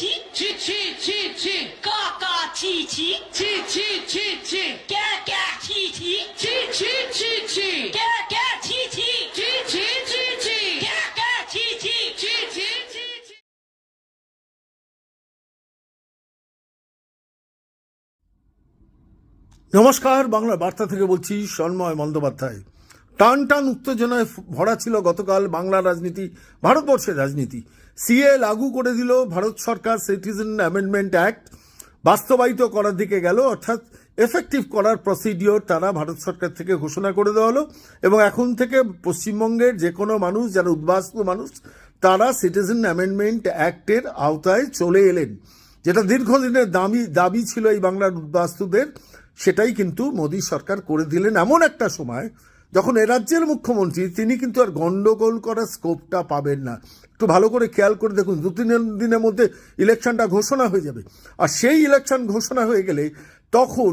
ছি ছি ছি ছি ছি কা কা ছি ছি ছি ছি ছি ছি ক্যা ক্যা ছি ছি ছি ছি ছি ছি ক্যা ক্যা ছি ছি ছি ছি ছি ছি ক্যা ক্যা ছি ছি ছি ছি ছি নমস্কার বাংলা বার্তা থেকে বলছি সন্ময় বন্দ্যোপাধ্যায় টান টান উত্তেজনায় ভরা ছিল গতকাল বাংলা রাজনীতি ভারতবর্ষের রাজনীতি সিএ লাগু করে দিল ভারত সরকার সিটিজেন অ্যামেন্ডমেন্ট অ্যাক্ট। বাস্তবায়িত করার দিকে গেল, অর্থাৎ এফেক্টিভ করার প্রসিডিওর তারা ভারত সরকার থেকে ঘোষণা করে দেওয়া হলো এবং এখন থেকে পশ্চিমবঙ্গের যে কোনো মানুষ, যারা উদ্বাস্তু মানুষ, তারা সিটিজেন অ্যামেন্ডমেন্ট অ্যাক্টের আওতায় চলে এলেন। যেটা দীর্ঘদিনের দাবি দাবি ছিল এই বাংলার উদ্বাস্তুদের, সেটাই কিন্তু মোদী সরকার করে দিলেন এমন একটা সময় যখন এ রাজ্যের মুখ্যমন্ত্রী, তিনি কিন্তু আর গন্ডগোল করার স্কোপটা পাবেন না। একটু ভালো করে খেয়াল করে দেখুন, দু, তিন দিনের মধ্যে ইলেকশনটা ঘোষণা হয়ে যাবে। আর সেই ইলেকশন ঘোষণা হয়ে গেলে তখন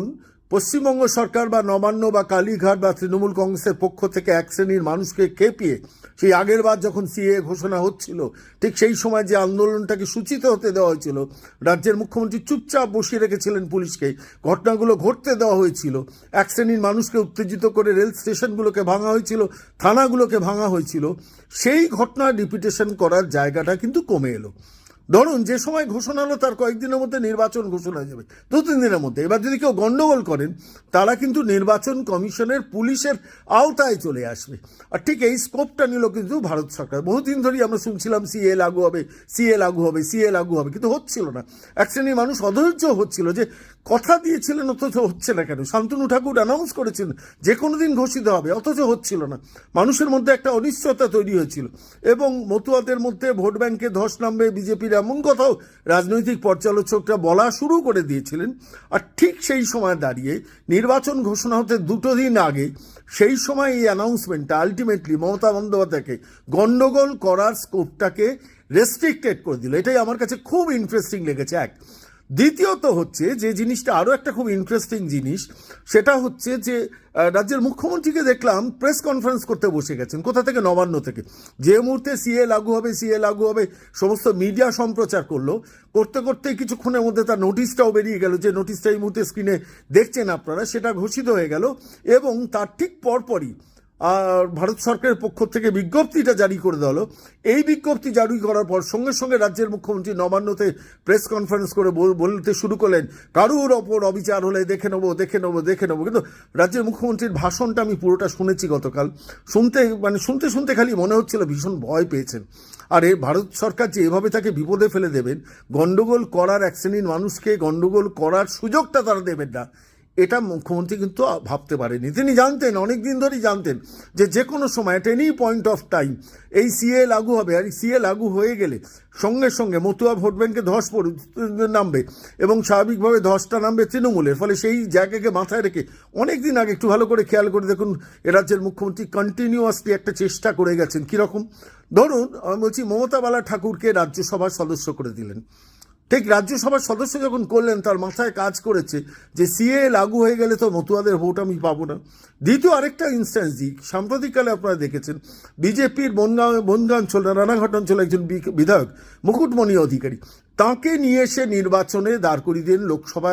পশ্চিমবঙ্গ সরকার বা নবান্ন বা কালীঘাট বা তৃণমূল কংগ্রেসের পক্ষ থেকে এক শ্রেণির মানুষকে খেপিয়ে সেই আগের বার যখন সিএ ঘোষণা হচ্ছিল, ঠিক সেই সময় যে আন্দোলনটাকে সূচিত হতে দেওয়া হয়েছিল, রাজ্যের মুখ্যমন্ত্রী চুপচাপ বসিয়ে রেখেছিলেন পুলিশকে। ঘটনাগুলো ঘটতে দেওয়া হয়েছিল। এক শ্রেণির মানুষকে উত্তেজিত করে রেল স্টেশনগুলোকে ভাঙা হয়েছিল, থানাগুলোকে ভাঙা হয়েছিল। সেই ঘটনা রিপিটেশন করার জায়গাটা কিন্তু কমে এলো। ধরুন, যে সময় ঘোষণা হলো, তার কয়েকদিনের মধ্যে নির্বাচন ঘোষণা হয়ে যাবে। দু, তিন দিনের মধ্যে। এবার যদি কেউ গন্ডগোল করেন, তারা কিন্তু নির্বাচন কমিশনের পুলিশের আওতায় চলে আসবে। আর ঠিক এই স্কোপটা নিল কিন্তু ভারত সরকার। বহুদিন ধরেই আমরা শুনছিলাম, সিএ লাগু হবে, সিএ লাগু হবে, সিএ লাগু হবে। কিন্তু হচ্ছিল না। এক শ্রেণির মানুষ অধৈর্য হচ্ছিল যে, কথা দিয়েছিলেন, অথচ হচ্ছে না কেন? শান্তনু ঠাকুর অ্যানাউন্স করেছেন, যে কোনো দিন ঘোষিত হবে। অথচ হচ্ছিল না। মানুষের মধ্যে একটা অনিশ্চয়তা তৈরি হয়েছিল। এবং মতুয়াদের মধ্যে ভোট ব্যাংকে ধস নামবে, বিজেপির এমন কথাও রাজনৈতিক পর্যালোচকরা বলা শুরু করে দিয়েছিলেন। আর ঠিক সেই সময় দাঁড়িয়ে নির্বাচন ঘোষণা হতে দুটো দিন আগে সেই সময় এই অ্যানাউন্সমেন্টটা আলটিমেটলি মমতা বন্দ্যোপাধ্যায়কে গণ্ডগোল করার স্কোপটাকে রেস্ট্রিক্টেড করে দিল। এটাই আমার কাছে খুব ইন্টারেস্টিং লেগেছে। এক দ্বিতীয়ত হচ্ছে যে জিনিসটা আরও একটা খুব ইন্টারেস্টিং জিনিস, সেটা হচ্ছে যে রাজ্যের মুখ্যমন্ত্রীকে দেখলাম প্রেস কনফারেন্স করতে বসে গেছেন। কোথা থেকে? নবান্ন থেকে। যে মুহূর্তে সিএ লাগু হবে সিএ লাগু হবে, সমস্ত মিডিয়া সম্প্রচার করল। করতে করতেই কিছুক্ষণের মধ্যে তার নোটিশটাও বেরিয়ে গেল যে নোটিশটা এই মুহূর্তে স্ক্রিনে দেখছেন আপনারা, সেটা ঘোষিত হয়ে গেল। এবং তার ঠিক পরপরই আর ভারত সরকারের পক্ষ থেকে বিজ্ঞপ্তিটা জারি করে দেওয়া এই বিজ্ঞপ্তি জারি করার পর সঙ্গে সঙ্গে রাজ্যের মুখ্যমন্ত্রী নবান্নতে প্রেস কনফারেন্স করে বল- বলতে শুরু করলেন, কারুর ওপর অবিচার হলে দেখে নেব দেখে নেব দেখে নেব। কিন্তু রাজ্যের মুখ্যমন্ত্রীর ভাষণটা আমি পুরোটা শুনেছি গতকাল। শুনতে মানে শুনতে শুনতে খালি মনে হচ্ছিল ভীষণ ভয় পেয়েছেন। আর এ ভারত সরকার যে এভাবে তাকে বিপদে ফেলে দেবেন গণ্ডগোল করার এক মানুষকে গণ্ডগোল করার সুযোগটা তারা দেবেন না। এটা মুখ্যমন্ত্রী কিন্তু ভাবতে পারেনি। তিনি জানতেন অনেক দিন ধরেই জানতেন যে যে কোনো সময় at any point of time এই সিএ লাগু হবে। আর সিএ লাগু হয়ে গেলে সঙ্গে সঙ্গে মতুয়া ভোট ব্যাংকে ধস নামবে এবং স্বাভাবিকভাবে ধসটা নামবে তৃণমূলের। ফলে সেই জায়গাকে মাথায় রেখে অনেক দিন আগে একটু ভালো করে খেয়াল করে দেখুন রাজ্যের মুখ্যমন্ত্রী কন্টিনিউয়াসলি একটা চেষ্টা করে গেছেন। কীরকম? ধরুন, আমি বলছি মমতা বালা ঠাকুরকে রাজ্যসভার সদস্য করে দিলেন। ঠিক রাজ্যসভার সদস্য যখন করলেন, তার মাথায় কাজ করেছে যে সিএ লাগু হয়ে গেলে তো মতুয়াদের ভোট আমি পাবো না। দ্বিতীয় আরেকটা ইনস্ট্যান্স দিক সাম্প্রতিককালে আপনারা দেখেছেন, বিজেপির বনগাঁ বনগাঁ অঞ্চল রানাঘাট অঞ্চলে একজন বিধায়ক, মুকুটমণি অধিকারী তাকে নিয়ে এসে নির্বাচনে দাঁড় করিয়ে দিন লোকসভা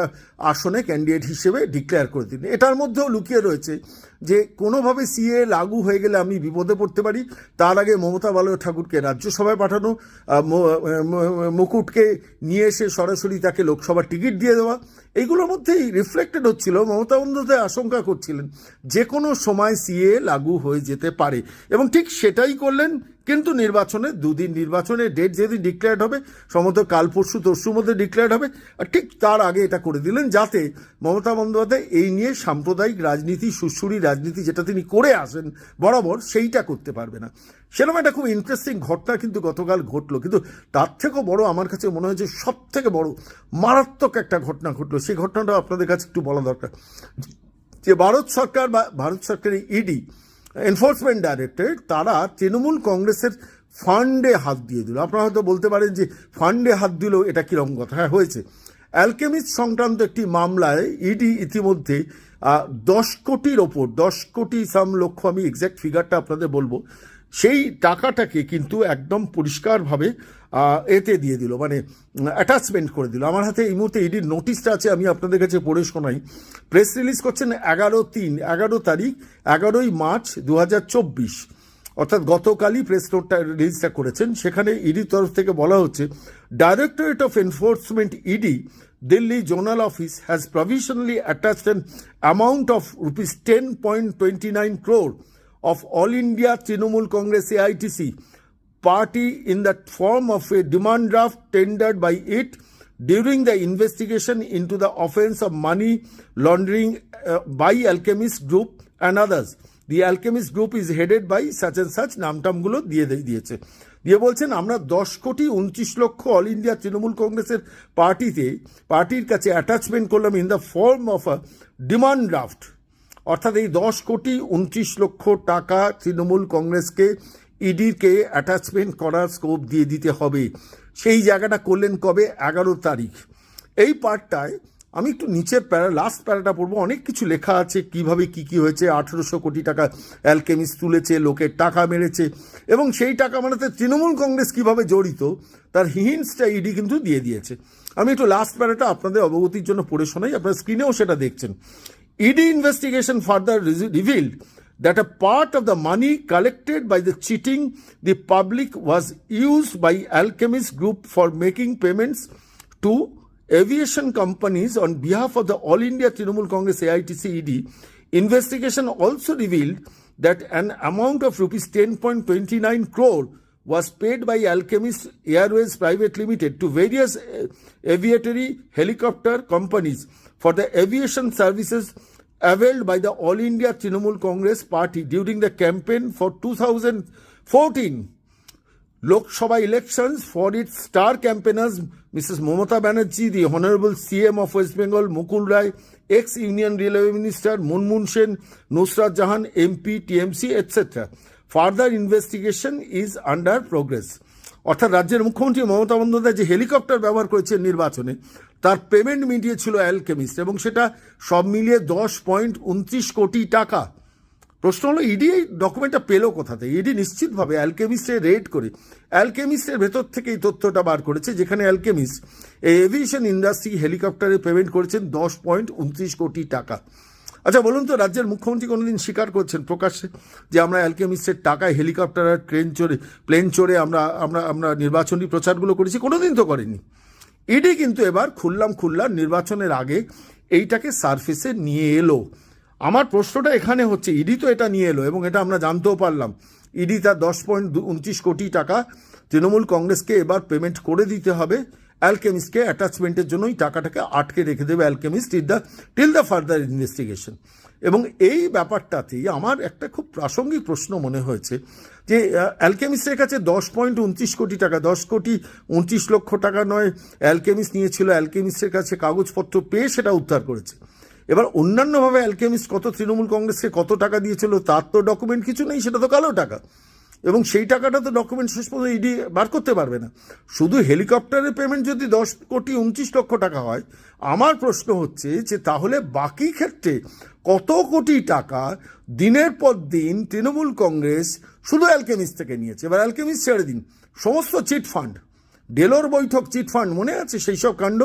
আসনে ক্যান্ডিডেট হিসেবে ডিক্লেয়ার করে দিন এটার মধ্যেও লুকিয়ে রয়েছে যে কোনোভাবে সিএ লাগু হয়ে গেলে আমি বিপদে পড়তে পারি। তার আগে মমতা বালয় ঠাকুরকে রাজ্যসভায় পাঠানো মুকুটকে নিয়ে এসে সরাসরি তাকে লোকসভার টিকিট দিয়ে দেওয়া এইগুলোর মধ্যেই রিফ্লেক্টেড হচ্ছিল, মমতা বন্দ্যোপাধ্যায় আশঙ্কা করছিলেন যে কোনো সময় সিএ লাগু হয়ে যেতে পারে। এবং ঠিক সেটাই করলেন, কিন্তু নির্বাচনে, দুদিন নির্বাচনের ডেট যেদিন ডিক্লেয়ার্ড হবে, সম্ভবত কাল পরশু, তরশুর মধ্যে ডিক্লেয়ার্ড হবে, আর ঠিক তার আগে এটা করে দিলেন যাতে মমতা বন্দ্যোপাধ্যায় এই নিয়ে সাম্প্রদায়িক রাজনীতি সুশ্রুরি রাজনীতি যেটা তিনি করে আসেন, বরাবর সেইটা করতে পারবে না। সেরকম একটা খুব ইন্টারেস্টিং ঘটনা কিন্তু গতকাল ঘটলো। কিন্তু তার থেকেও বড় আমার কাছে মনে হয়েছে সব থেকে বড় মারাত্মক একটা ঘটনা ঘটলো। সেই ঘটনাটা আপনাদের কাছে একটু বলা দরকার। যে ভারত সরকার বা ভারত সরকারের ইডি এনফোর্সমেন্ট ডাইরেক্টরেট তারা তৃণমূল কংগ্রেসের ফান্ডে হাত দিয়ে দিল। আপনারা হয়তো বলতে পারেন যে ফান্ডে হাত দিল এটা কীরকম কথা? হ্যাঁ হয়েছে। অ্যালকেমিস্ট সংক্রান্ত একটি মামলায় ইডি ইতিমধ্যে দশ কোটির ওপর, দশ কোটি সাম লক্ষ আমি এক্স্যাক্ট ফিগারটা আপনাদের বলব সেই টাকাটাকে কিন্তু একদম পরিষ্কারভাবে এতে দিয়ে দিল মানে অ্যাটাচমেন্ট করে দিল। আমার হাতে এই মুহূর্তে ইডির নোটিশটা আছে, আমি আপনাদের কাছে পড়ে শোনাই। প্রেস রিলিজ করছেন এগারো তিন, এগারো তারিখ, এগারোই মার্চ দু হাজার চব্বিশ। অর্থাৎ গতকালই প্রেস নোটটা রিলিজটা করেছেন। সেখানে ইডির তরফ থেকে বলা হচ্ছে directorate of enforcement ED Delhi zonal office has provisionally attached an amount of rupees ten point twenty nine crore of All India Trinamool Congress AITC party in the form of a demand draft tendered by it during the investigation into the offense of money laundering uh, by Alchemist Group and others. The Alchemist Group is headed by such and such নামটামগুলো দিয়ে- দিয়েছে দিয়ে বলছেন আমরা দশ কোটি উনত্রিশ লক্ষ অল ইন্ডিয়া তৃণমূল কংগ্রেসের পার্টিতে পার্টির কাছে অ্যাটাচমেন্ট করলাম in the form of a demand draft অর্থাৎ এই দশ কোটি উনত্রিশ লক্ষ টাকা তৃণমূল কংগ্রেসকে ইডিকে অ্যাটাচমেন্ট করার স্কোপ দিয়ে দিতে হবে। সেই জায়গাটা করলেন কবে? এগারো তারিখ। এই পার্টটায় আমি একটু নিচের প্যারা লাস্ট প্যারাটা পড়ব। অনেক কিছু লেখা আছে, কীভাবে কি কি হয়েছে। আঠেরোশো কোটি টাকা অ্যালকেমিস তুলেছে, লোকের টাকা মেরেছে এবং সেই টাকা মানেতে তৃণমূল কংগ্রেস কীভাবে জড়িত, তার হিন্টসটা ইডি কিন্তু দিয়ে দিয়েছে। আমি একটু লাস্ট প্যারাটা আপনাদের অবগতির জন্য পড়ে শোনাই। আপনারা স্ক্রিনেও সেটা দেখছেন। ED investigation further revealed that a part of the money collected by the cheating the public was used by Alchemist Group for making payments to aviation companies on behalf of the All India Trinamool Congress AITC ED. Investigation also revealed that an amount of rupees 10.29 crore was paid by Alchemist Airways Private Limited to various uh, aviatory helicopter companies for the aviation services availed by the All India Trinamool Congress Party during the campaign for 2014 Lok Sabha elections for its star campaigners Mrs. Momata Banerjee, the Honorable CM of West Bengal, Mukul Rai, ex-Union Railway Minister Munmun Sen, Nusrat Jahan, MP, TMC, etc. Further investigation is under progress. অর্থাৎ রাজ্যের মুখ্যমন্ত্রী মমতা বন্দ্যোপাধ্যায় যে helicopter ব্যবহার করেছেন নির্বাচনে, তার payment মিটিয়েছিল alchemist এবং সেটা সব মিলিয়ে দশ পয়েন্ট উনত্রিশ কোটি টাকা। প্রশ্ন হলো ইডি এই ডকুমেন্টটা পেল কোথাতে? ইডি নিশ্চিতভাবে অ্যালকেমিস্টে রেড করে। অ্যালকেমিস্টের ভেতর থেকে এই তথ্যটা বার করেছে, যেখানে অ্যালকেমিস্ট এই এভিয়েশন ইন্ডাস্ট্রি হেলিকপ্টারে পেমেন্ট করেছেন দশ পয়েন্ট উনত্রিশ কোটি টাকা। আচ্ছা বলুন তো, রাজ্যের মুখ্যমন্ত্রী কোনোদিন স্বীকার করছেন প্রকাশ্যে যে আমরা অ্যালকেমিস্টের টাকায় হেলিকপ্টার আর ট্রেন চড়ে, প্লেন চড়ে আমরা আমরা আমরা নির্বাচনী প্রচারগুলো করেছি? কোনোদিন তো করেনি ইডি কিন্তু এবার খুললাম খুললাম নির্বাচনের আগে এইটাকে সার্ফেসে নিয়ে এলো। আমার প্রশ্নটা এখানে হচ্ছে, ইডি তো এটা নিয়ে এলো এবং এটা আমরা জানতেও পারলাম। ইডি তার দশ পয়েন্ট উনত্রিশ কোটি টাকা তৃণমূল কংগ্রেসকে এবার পেমেন্ট করে দিতে হবে। অ্যালকেমিস্টকে অ্যাটাচমেন্টের জন্যই টাকাটাকে আটকে রেখে দেবে Alchemist in the till the further investigation এবং এই ব্যাপারটাতেই আমার একটা খুব প্রাসঙ্গিক প্রশ্ন মনে হয়েছে যে অ্যালকেমিস্টের কাছে দশ পয়েন্ট উনত্রিশ কোটি টাকা, দশ কোটি উনত্রিশ লক্ষ টাকা নয় অ্যালকেমিস্ট নিয়েছিল অ্যালকেমিস্টের কাছে কাগজপত্র পেয়ে সেটা উদ্ধার করেছে। এবার অন্যান্যভাবে অ্যালকেমিস্ট কত তৃণমূল কংগ্রেসকে কত টাকা দিয়েছিল, তার তো ডকুমেন্ট কিছু নেই, সেটা তো কালো টাকা। এবং সেই টাকাটা তো ডকুমেন্ট শেষ পর্যন্ত ইডি বার করতে পারবে না। শুধু হেলিকপ্টারের পেমেন্ট যদি দশ কোটি উনত্রিশ লক্ষ টাকা হয়, আমার প্রশ্ন হচ্ছে যে তাহলে বাকি ক্ষেত্রে কত কোটি টাকা দিনের পর দিন তৃণমূল কংগ্রেস শুধু অ্যালকেমিস্ট থেকে নিয়েছে? এবার অ্যালকেমিস্ট ছেড়ে দিন। সমস্ত চিট ফান্ড ডেলোর বৈঠক চিট ফান্ড মনে আছে? সেই সব কাণ্ড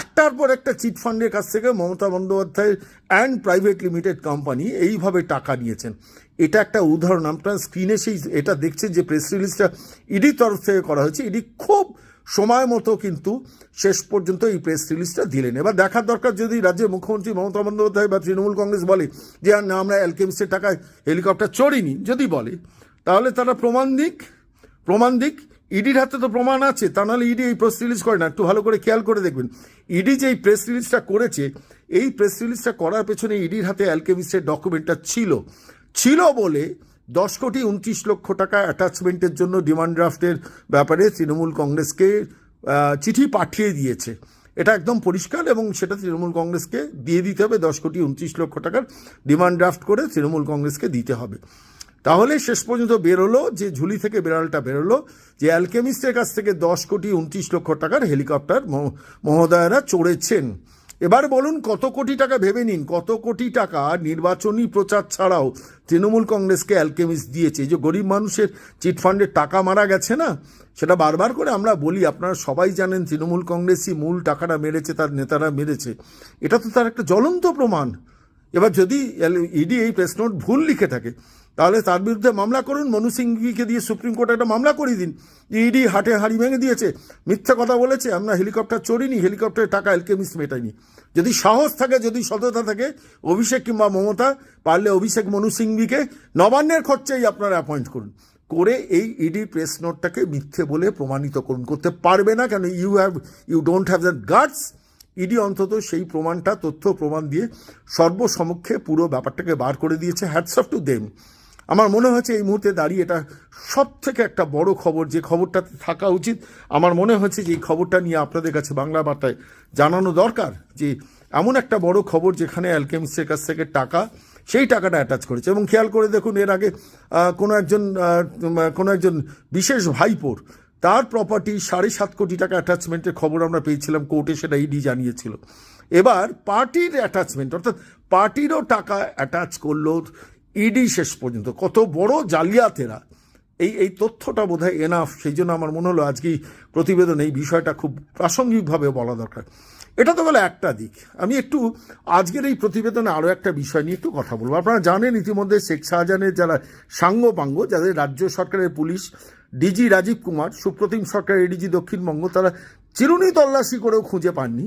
একটার পর একটা চিট ফান্ডের কাছ থেকে Mamata Bandyopadhyay and private limited company এইভাবে টাকা নিয়েছেন। এটা একটা উদাহরণ আপনার স্ক্রিনে সেই এটা দেখছেন যে প্রেস রিলিজটা ইডি তরফ থেকে করা হয়েছে। ইডি খুব সময় মতো কিন্তু শেষ পর্যন্ত এই প্রেস রিলিজটা দিলেন। এবার দেখার দরকার, যদি রাজ্যের মুখ্যমন্ত্রী মমতা বন্দ্যোপাধ্যায় বা তৃণমূল কংগ্রেস বলে যে, আর না, আমরা অ্যালকেমিস্টের টাকায় হেলিকপ্টার চড়িনি যদি বলে, তাহলে তারা প্রমাণ দিক প্রমাণ দিক। ইডির হাতে তো প্রমাণ আছে, তা নাহলে ইডি এই প্রেস রিলিজ করে না। একটু ভালো করে খেয়াল করে দেখবেন। ইডি যে এই প্রেস রিলিজটা করেছে, এই প্রেস রিলিজটা করার পেছনে ইডির হাতে অ্যালকেমিস্টের ডকুমেন্টটা ছিল। ছিল বলে দশ কোটি উনত্রিশ লক্ষ টাকা অ্যাটাচমেন্টের জন্য ডিমান্ড ড্রাফটের ব্যাপারে তৃণমূল কংগ্রেসকে চিঠি পাঠিয়ে দিয়েছে। এটা একদম পরিষ্কার এবং সেটা তৃণমূল কংগ্রেসকে দিয়ে দিতে হবে। দশ কোটি উনত্রিশ লক্ষ টাকার ডিমান্ড ড্রাফট করে তৃণমূল কংগ্রেসকে দিতে হবে। তাহলে শেষ পর্যন্ত বেরোলো যে ঝুলি থেকে বেড়ালটা বেরোলো যে অ্যালকেমিস্টের কাছ থেকে দশ কোটি উনত্রিশ লক্ষ টাকার হেলিকপ্টার মহ- মহোদয়রা চড়েছেন। এবার বলুন, কত কোটি টাকা ভেবে নিন? কত কোটি টাকা নির্বাচনী প্রচার ছাড়াও তৃণমূল কংগ্রেসকে অ্যালকেমিস দিয়েছে? যে গরিব মানুষের চিটফান্ডের টাকা মারা গেছে না? সেটা বারবার করে আমরা বলি, আপনারা সবাই জানেন তৃণমূল কংগ্রেসই মূল টাকাটা মেরেছে, তার নেতারা মেরেছে। এটা তো তার একটা জ্বলন্ত প্রমাণ। এবার যদি ইডি এই প্রেস নোট ভুল লিখে থাকে তাহলে তার বিরুদ্ধে মামলা করুন। মনু সিংকে দিয়ে সুপ্রিম কোর্টে একটা মামলা করিয়ে দিন। ইডি হাটে হাড়ি ভেঙে দিয়েছে। মিথ্যা কথা বলেছে। আমরা হেলিকপ্টার চড়িনি, হেলিকপ্টারের টাকা এলকেমিস মেটাইনি যদি সাহস থাকে, যদি সততা থাকে, অভিষেক কিংবা মমতা, পারলে অভিষেক মনু সিংভিকে নবান্নের খরচাই আপনারা অ্যাপয়েন্ট করুন। করে এই ইডি প্রেস নোটটাকে মিথ্যে বলে প্রমাণিত করুন। করতে পারবে না কেন? You have you don't have that guards ED অন্তত সেই প্রমাণটা, তথ্য, প্রমাণ দিয়ে সর্বসমক্ষে পুরো ব্যাপারটাকে বার করে দিয়েছে। হ্যাটস অফ টু দেম আমার মনে হয়েছে এই মুহূর্তে দাঁড়িয়ে এটা সব থেকে একটা বড় খবর, যে খবরটাতে থাকা উচিত। আমার মনে হচ্ছে যে এই খবরটা নিয়ে আপনাদের কাছে বাংলা বার্তায় জানানো দরকার, যে এমন একটা বড় খবর যেখানে অ্যালকেমিস্টের কাছ থেকে টাকা, সেই টাকাটা অ্যাটাচ করেছে। এবং খেয়াল করে দেখুন, এর আগে কোনো একজন কোনো একজন বিশেষ ভাইপোর, তার প্রপার্টি সাড়ে সাত কোটি টাকা অ্যাটাচমেন্টের খবর আমরা পেয়েছিলাম কোর্টে সেটা ইডি জানিয়েছিল। এবার পার্টির অ্যাটাচমেন্ট অর্থাৎ পার্টিরও টাকা অ্যাটাচ করল ইডি শেষ পর্যন্ত, কত বড় জালিয়াতেরা। এই এই তথ্যটা বোধ হয় এনাফ সেই জন্য আমার মনে হলো আজকে প্রতিবেদন, এই বিষয়টা খুব প্রাসঙ্গিকভাবে বলা দরকার। এটা তো গেল একটা দিক। আমি একটু আজকের এই প্রতিবেদনে আরও একটা বিষয় নিয়ে একটু কথা বলব। আপনারা জানেন ইতিমধ্যে শেখ শাহজাহানের যারা সাঙ্গপাঙ্গ, যাদের রাজ্য সরকারের পুলিশ ডিজি রাজীব কুমার, সুপ্রতিম সরকারের এডিজি দক্ষিণবঙ্গ, তারা চিরুনি তল্লাশি করেও খুঁজে পাননি।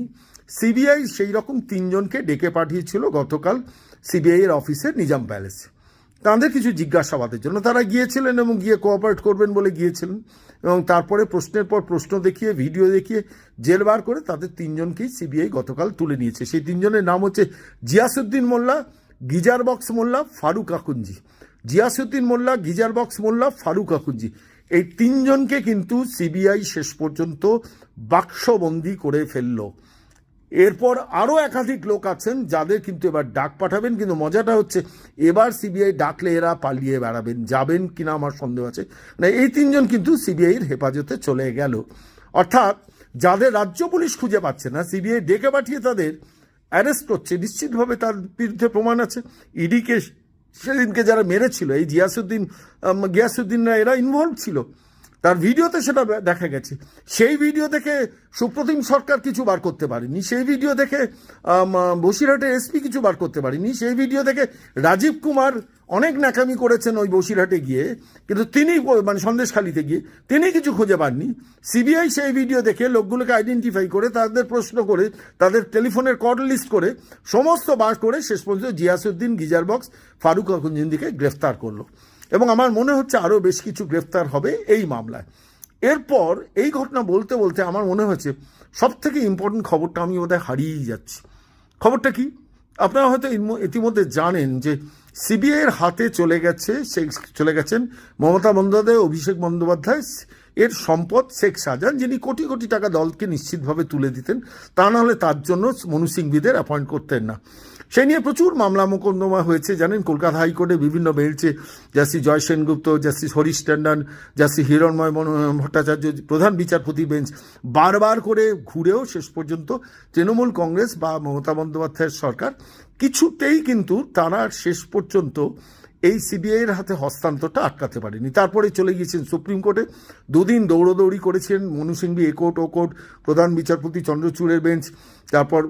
সিবিআই সেই রকম তিনজনকে ডেকে পাঠিয়েছিল গতকাল সিবিআইয়ের এর অফিসে নিজাম প্যালেসে। তাদের কিছু জিজ্ঞাসাবাদের জন্য। তারা গিয়েছিলেন এবং গিয়ে কোঅপারেট করবেন বলে গিয়েছিলেন। এবং তারপরে প্রশ্নের পর প্রশ্ন দেখিয়ে ভিডিও দেখিয়ে জেল বার করে তাদের তিনজনকেই সিবিআই গতকাল তুলে নিয়েছে। সেই তিনজনের নাম হচ্ছে জিয়াসুদ্দিন মোল্লা, গিজার বক্স মোল্লা, ফারুক আকুঞ্জি। জিয়াসুদ্দিন মোল্লা, গিজার বক্স মোল্লা, ফারুক আকুঞ্জি। এই তিনজনকে কিন্তু সিবিআই শেষ পর্যন্ত বাক্সবন্দি করে ফেলল। এরপর আরও একাধিক লোক আছেন, যাদের কিন্তু এবার ডাক পাঠাবেন, কিন্তু মজাটা হচ্ছে এবার সিবিআই ডাকলে এরা পালিয়ে বেড়াবেন, যাবেন কিনা আমার সন্দেহ আছে। না, এই তিনজন কিন্তু সিবিআইয়ের হেফাজতে চলে গেল। অর্থাৎ যাদের রাজ্য পুলিশ খুঁজে পাচ্ছে না, সিবিআই ডেকে পাঠিয়ে তাদের অ্যারেস্ট করছে। নিশ্চিতভাবে তার বিরুদ্ধে প্রমাণ আছে। ইডিকে সেদিনকে যারা মেরেছিল, এই জিয়াসুদ্দিন গিয়াসুদ্দিনরা এরা ইনভলভ ছিল। তার ভিডিওতে সেটা দেখা গেছে। সেই ভিডিও দেখে সুপ্রতিম সরকার কিছু বার করতে পারেনি। সেই ভিডিও দেখে বসিরহাটের এসপি কিছু বার করতে পারেনি। সেই ভিডিও দেখে রাজীব কুমার অনেক ন্যাকামি করেছেন ওই বসিরহাটে গিয়ে, কিন্তু তিনি মানে সন্দেশখালিতে গিয়ে তিনি কিছু খুঁজে পাননি। সিবিআই সেই ভিডিও দেখে লোকগুলোকে আইডেন্টিফাই করে, তাদের প্রশ্ন করে, তাদের টেলিফোনের কল লিস্ট করে, সমস্ত বার করে শেষ পর্যন্ত জিয়াসুদ্দিন গিজার বক্স ফারুক আকুঞ্জিন্দিকে গ্রেফতার করল। এবং আমার মনে হচ্ছে আরও বেশ কিছু গ্রেফতার হবে এই মামলায়। এরপর এই ঘটনা বলতে বলতে আমার মনে হয়েছে সব থেকে ইম্পর্টেন্ট খবরটা আমি বোধহয় হারিয়েই যাচ্ছি। খবরটা কি? আপনারা হয়তো ইতিমধ্যে জানেন যে সিবিআইয়ের হাতে চলে গেছে সে, চলে গেছেন মমতা বন্দ্যোপাধ্যায় অভিষেক বন্দ্যোপাধ্যায়। এর সম্পদ শেখ শাহজাহান, যিনি কোটি কোটি টাকা দলকে নিশ্চিতভাবে তুলে দিতেন, তা না হলে তার জন্য মনু সিংবিদের অ্যাপয়েন্ট করতেন না। সেই নিয়ে প্রচুর মামলা মোকদ্দমা হয়েছে, জানেন? কলকাতা হাইকোর্টে বিভিন্ন বেঞ্চে justice Jay Sengupta justice Harish Tandon justice Hiranmay মনো- ভট্টাচার্য, প্রধান বিচারপতি বেঞ্চ, বারবার করে ঘুরেও শেষ পর্যন্ত তৃণমূল কংগ্রেস বা মমতা বন্দ্যোপাধ্যায়ের সরকার কিছুতেই কিন্তু তারা শেষ পর্যন্ত এই সিবিআইয়ের হাতে হস্তান্তরটা আটকাতে পারেনি। তারপরে চলে গিয়েছেন সুপ্রিম কোর্টে। দুদিন দৌড়দৌড়ি করেছেন মনু সিংভি এ কোর্ট, ও কোর্ট, প্রধান বিচারপতি চন্দ্রচূড়ের বেঞ্চ, তারপর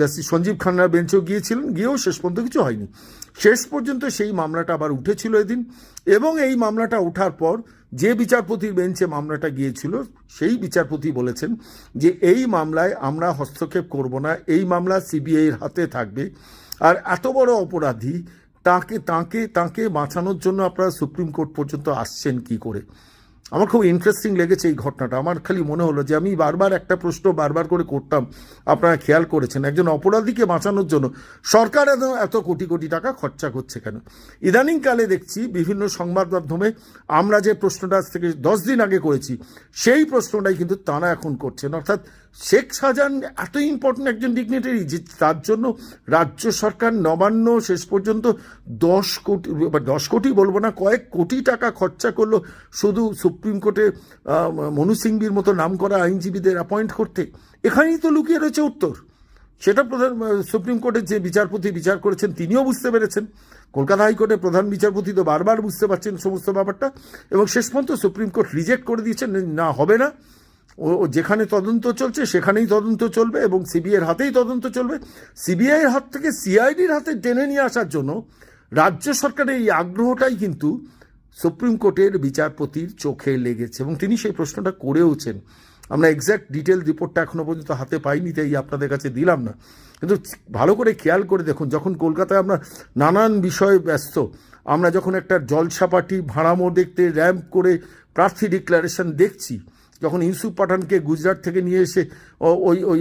জাস্টিস সঞ্জীব খান্নার বেঞ্চেও গিয়েছিলেন, গিয়েও শেষ পর্যন্ত কিছু হয়নি। শেষ পর্যন্ত সেই মামলাটা আবার উঠেছিল এদিন এবং এই মামলাটা ওঠার পর যে বিচারপতির বেঞ্চে মামলাটা গিয়েছিল, সেই বিচারপতি বলেছেন যে এই মামলায় আমরা হস্তক্ষেপ করব না, এই মামলা সিবিআইয়ের হাতে থাকবে। আর এত বড় অপরাধী তাকে তাকে তাকে বাঁচানোর জন্য আপনারা সুপ্রিম কোর্ট পর্যন্ত আসছেন কি করে? আমার খুব ইন্টারেস্টিং লেগেছে এই ঘটনাটা। আমার খালি মনে হলো যে আমি বারবার একটা প্রশ্ন বারবার করে করতাম। আপনারা খেয়াল করেছেন, একজন অপরাধীকে বাঁচানোর জন্য সরকার এত এত কোটি কোটি টাকা খরচা করছে কেন? ইদানিংকালে দেখছি বিভিন্ন সংবাদ মাধ্যমে আমরা যে প্রশ্নটা থেকে দশ দিন আগে করেছি, সেই প্রশ্নটাই কিন্তু তারা এখন করছেন। অর্থাৎ শেখ শাহজাহান এত ইম্পর্টেন্ট একজন ডিগনিটারি যে তার জন্য রাজ্য সরকার নবান্ন শেষ পর্যন্ত দশ কোটি বা দশ কোটি বলব না, কয়েক কোটি টাকা খরচা করল শুধু সুপ্রিম কোর্টে মনু সিংবির মতো নাম করা আইনজীবীদের অ্যাপয়েন্ট করতে। এখানেই তো লুকিয়ে রয়েছে উত্তর। সেটা প্রধান সুপ্রিম কোর্টের যে বিচারপতি বিচার করেছেন তিনিও বুঝতে পেরেছেন। কলকাতা হাইকোর্টের প্রধান বিচারপতি তো বারবার বুঝতে পারছেন সমস্ত ব্যাপারটা এবং শেষ পর্যন্ত সুপ্রিম কোর্ট রিজেক্ট করে দিয়েছেন, না হবে না। ও যেখানে তদন্ত চলছে সেখানেই তদন্ত চলবে এবং সিবিআইয়ের হাতেই তদন্ত চলবে। সিবিআইয়ের হাত থেকে সিআইডির হাতে টেনে নিয়ে আসার জন্য রাজ্য সরকারের এই আগ্রহটাই কিন্তু সুপ্রিম কোর্টের বিচারপতির চোখে লেগেছে এবং তিনি সেই প্রশ্নটা করেওছেন। আমরা এক্স্যাক্ট ডিটেল রিপোর্টটা এখনও পর্যন্ত হাতে পাইনি, তাই আপনাদের কাছে দিলাম না। কিন্তু ভালো করে খেয়াল করে দেখুন, যখন কলকাতায় আমরা নানান বিষয়ে ব্যস্ত, আমরা যখন একটা জলসা পার্টি ভাড়ামো দেখতে, র্যাম্প করে প্রার্থী ডিক্লারেশন দেখছি যখন ইউসুফ পাঠানকে গুজরাট থেকে নিয়ে এসে ওই ওই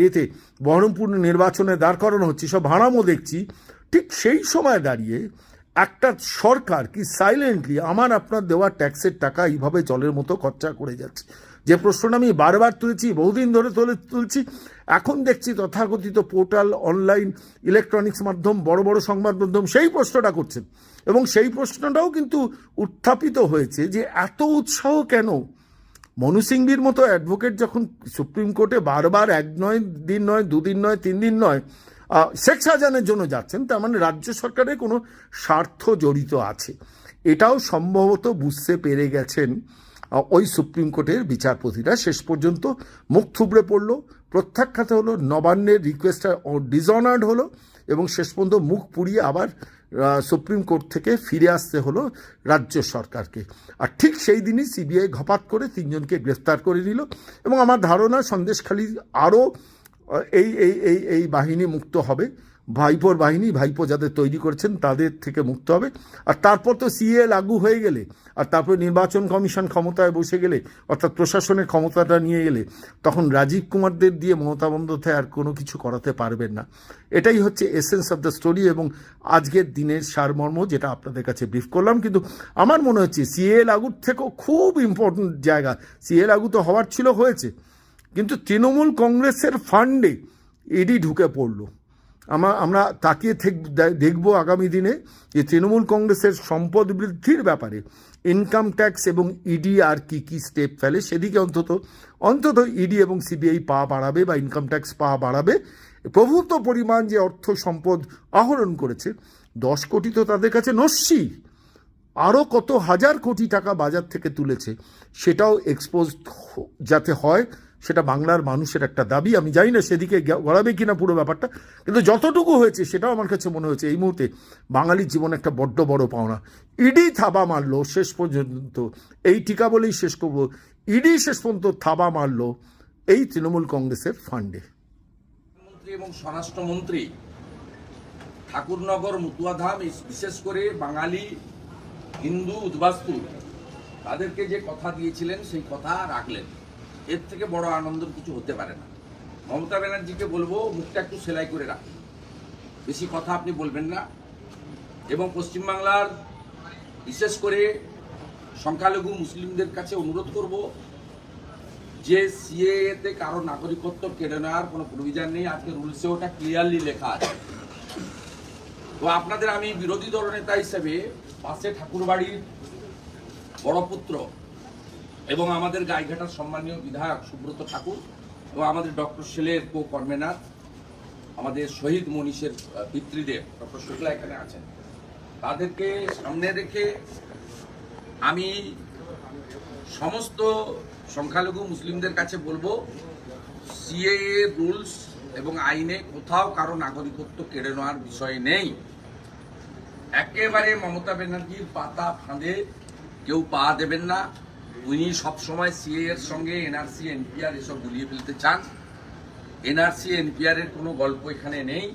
ইয়েতে বহরমপুর নির্বাচনে দাঁড় করানো হচ্ছে, সব ভাড়ামো দেখছি, ঠিক সেই সময় দাঁড়িয়ে একটা সরকার কি সাইলেন্টলি আমার আপনার দেওয়া ট্যাক্সের টাকা এইভাবে জলের মতো খরচা করে যাচ্ছে। যে প্রশ্নটা আমি বারবার তুলেছি, বহুদিন ধরে তুলে, তুলছি, এখন দেখছি তথাকথিত পোর্টাল অনলাইন ইলেকট্রনিক্স মাধ্যম, বড় বড় সংবাদ মাধ্যম, সেই প্রশ্নটা করছেন। এবং সেই প্রশ্নটাও কিন্তু উত্থাপিত হয়েছে যে এত উৎসাহ কেন মনু সিংভির মতো অ্যাডভোকেট যখন সুপ্রিম কোর্টে বারবার এক নয়, দিন নয় দুদিন নয়, তিন দিন নয় শেখ শাহজাহানের জন্য যাচ্ছেন, তার মানে রাজ্য সরকারের কোনো স্বার্থ জড়িত আছে। এটাও সম্ভবত বুঝতে পেরে গেছেন ওই সুপ্রিম কোর্টের বিচারপতিরা। শেষ পর্যন্ত মুখ থুবড়ে পড়ল, প্রত্যাখ্যাত হলো, নবান্নের রিকোয়েস্টটা ডিসঅনার্ড হলো এবং শেষ পর্যন্ত মুখ পুড়িয়ে আবার সুপ্রিম কোর্ট থেকে ফিরে আসতে হলো রাজ্য সরকারকে। আর ঠিক সেই দিনই সিবিআই ঘপাত করে তিনজনকে গ্রেফতার করে নিল এবং আমার ধারণা সন্দেশখালি আরও এই এই এই এই বাহিনী মুক্ত হবে। ভাইপোর বাহিনী, ভাইপো যাদের তৈরি করেছেন তাদের থেকে মুক্ত হবে। আর তারপর তো সিএ লাগু হয়ে গেলে, আর তারপর নির্বাচন কমিশন ক্ষমতায় বসে গেলে, অর্থাৎ প্রশাসনের ক্ষমতাটা নিয়ে গেলে, তখন রাজীব কুমারদের দিয়ে মমতা বন্দ্যোপাধ্যায় আর কোনো কিছু করাতে পারবেন না। এটাই হচ্ছে এসেন্স অফ দ্য স্টোরি এবং আজকের দিনের সারমর্ম যেটা আপনাদের কাছে ব্রিফ করলাম। কিন্তু আমার মনে হচ্ছে সিএ লাগুর থেকেও খুব ইম্পর্টেন্ট জায়গা। সিএ লাগু তো হওয়ার ছিল, হয়েছে। কিন্তু তৃণমূল কংগ্রেসের ফান্ডে ইডি ঢুকে পড়ল। আমরা আমরা তাকিয়ে দেখব আগামী দিনে যে তৃণমূল কংগ্রেসের সম্পদ বৃদ্ধির ব্যাপারে ইনকাম ট্যাক্স এবং ইডি আর কি কি স্টেপ ফেলে সেদিকে অন্তত অন্তত ইডি এবং সিবিআই পা বাড়াবে বা ইনকাম ট্যাক্স পা বাড়াবে। প্রভূত পরিমাণ যে অর্থ সম্পদ আহরণ করেছে, দশ কোটি তো তাদের কাছে নস্যি। আরও কত হাজার কোটি টাকা বাজার থেকে তুলেছে, সেটাও এক্সপোজ যাতে হয়। সেটা বাংলার মানুষের একটা দাবি। আমি জানি না সেদিকে গড়াবে কিনা পুরো ব্যাপারটা, কিন্তু যতটুকু হয়েছে সেটাও আমার কাছে মনে হয়েছে এই মুহূর্তে বাঙালির জীবন একটা বড্ড বড় পাওনা। ইডি থাবা মারলো শেষ পর্যন্ত, এই টিকা বলেই শেষ করব। ইডি শেষ পর্যন্ত থাবা মারলো এই তৃণমূল কংগ্রেসের ফান্ডে। এবং স্বরাষ্ট্রমন্ত্রী ঠাকুরনগর, মুতুয়াধাম বিশেষ করে বাঙালি, হিন্দু, উদ্বাস্তু, তাদেরকে যে কথা দিয়েছিলেন, সেই কথা রাখলেন। এর থেকে বড় আনন্দের কিছু হতে পারে না। মমতা ব্যানার্জিকে বলব, মুখটা একটু সেলাই করে রাখুন বেশি কথা আপনি বলবেন না। এবং পশ্চিমবাংলার বিশেষ করে সংখ্যালঘু মুসলিমদের কাছে অনুরোধ করব যে সিএতে কারও নাগরিকত্ব কেড়ে নেওয়ার কোনো প্রভিজন নেই। আজকে রুলসে ওটা ক্লিয়ারলি লেখা আছে। তো আপনাদের আমি বিরোধী দলনেতা হিসেবে পাশে ঠাকুরবাড়ির বড় পুত্র এবং আমাদের গাইঘাটার সম্মানীয় বিধায়ক সুব্রত ঠাকুর এবং আমাদের ডক্টর সেলের কো কর্মেনাথ আমাদের শহীদ মনীষের পিতৃদেব, ডক্টর শুক্লা এখানে আছেন। তাদেরকে সামনে রেখে আমি সমস্ত সংখ্যালঘু মুসলিমদের কাছে বলব, সিএএ রুলস এবং আইনে কোথাও কারও নাগরিকত্ব কেড়ে নেওয়ার বিষয় নেই। একেবারে মমতা ব্যানার্জির পাতা ফাঁদে, কেউ পা দেবেন না। উনি সবসময় সিএ এর সঙ্গে এনআরসি এনপিআর এসব গুলিয়ে ফেলতে চান। এনআরসি এনপিআর এর কোনো গল্প এখানে নেই।